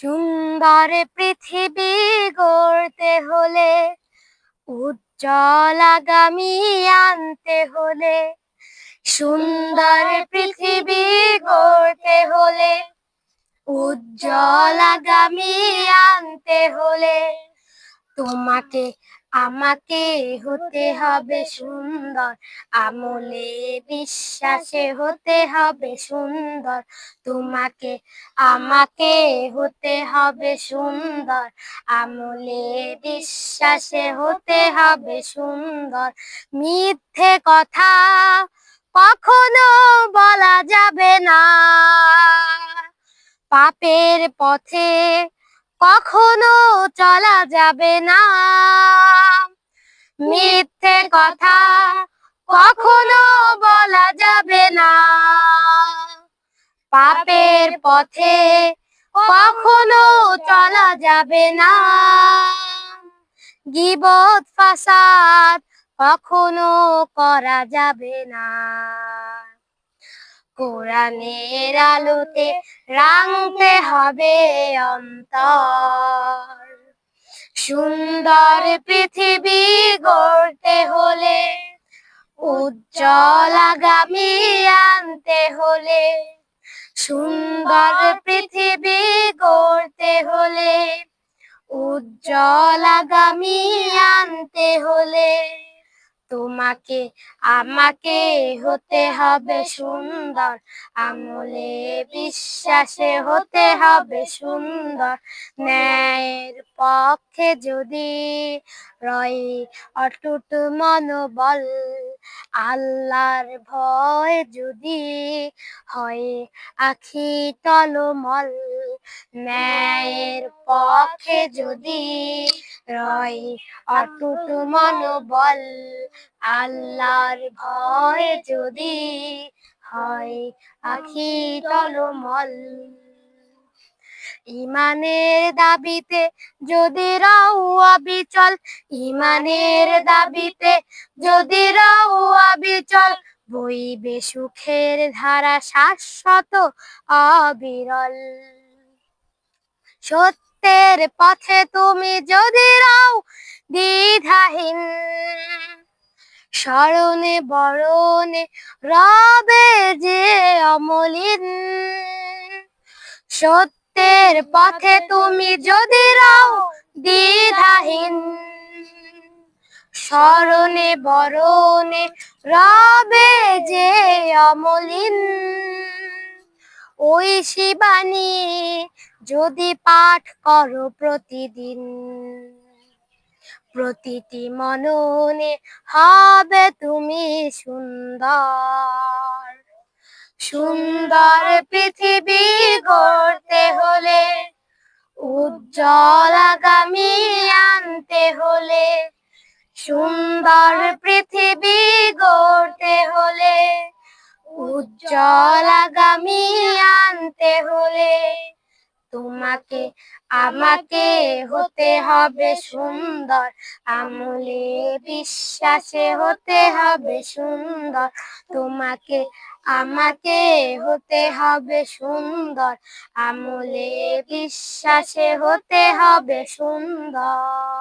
সুন্দর পৃথিবী গড়তে হলে, উজ্জ্বল আগামী আনতে হলে, সুন্দর পৃথিবী গড়তে হলে, উজ্জ্বল আগামী আনতে হলে। তোমাকে আমাকে হতে হবে সুন্দর, আমলে বিশ্বাসে হতে হবে সুন্দর। তোমাকে, আমাকে হতে হবে সুন্দর, আমলে বিশ্বাসে হতে হবে সুন্দর। মিথ্যে কথা কখনো বলা যাবে না। পাপের পথে কখনো চলা যাবে না। কথা কখনো বলা যাবে না। পাপের পথে কখনো চলা যাবে না। গিবত ফাসাদ কখনো করা যাবে না। কোরআনের আলোতে রাঙতে হবে অন্তর। সুন্দর পৃথিবী গড়তে হলে, উজ্জ্বল আগামী আনতে হলে, সুন্দর পৃথিবী গড়তে হলে, উজ্জ্বল আগামী আনতে হলে। তোমাকে, আমাকে হতে হবে সুন্দর। আমলে বিশ্বাসে হতে হবে সুন্দর। ন্যায়ের পক্ষে যদি রয় অটুট মনোবল, আল্লাহর ভয় যদি হয় আখি টলমল ন্যায়ের পক্ষে যদি রয় অটুট মনোবল। আল্লাহর ভয় যদি হয় আখি টলমল ইমানের দাবিতে যদি রাও অবিচল ইমানের দাবিতে যদি রাও অবিচল বইবে সুখের ধারা শাশ্বত অবিরল। সত্যের পথে তুমি যদি রাও দ্বিধাহীন, স্মরণে বরণে রবে যে অমলিন। সত্যের পথে তুমি যদি রাও দ্বিধাহীন, স্মরণে বরণে রবে যে অমলিন। ওই শিবানী যদি পাঠ করো প্রতিদিন। প্রতিটি মননে হবে তুমি সুন্দর। সুন্দর পৃথিবী গড়তে হলে, উজ্জ্বল আগামী আনতে হলে, সুন্দর পৃথিবী গড়তে হলে, উজ্জ্বল আগামী আনতে তোমাকে, আমাকে হতে হবে সুন্দর। আমলে বিশ্বাসে হতে হবে সুন্দর। তোমাকে, আমাকে হতে হবে সুন্দর। আমলে বিশ্বাসে হতে হবে সুন্দর।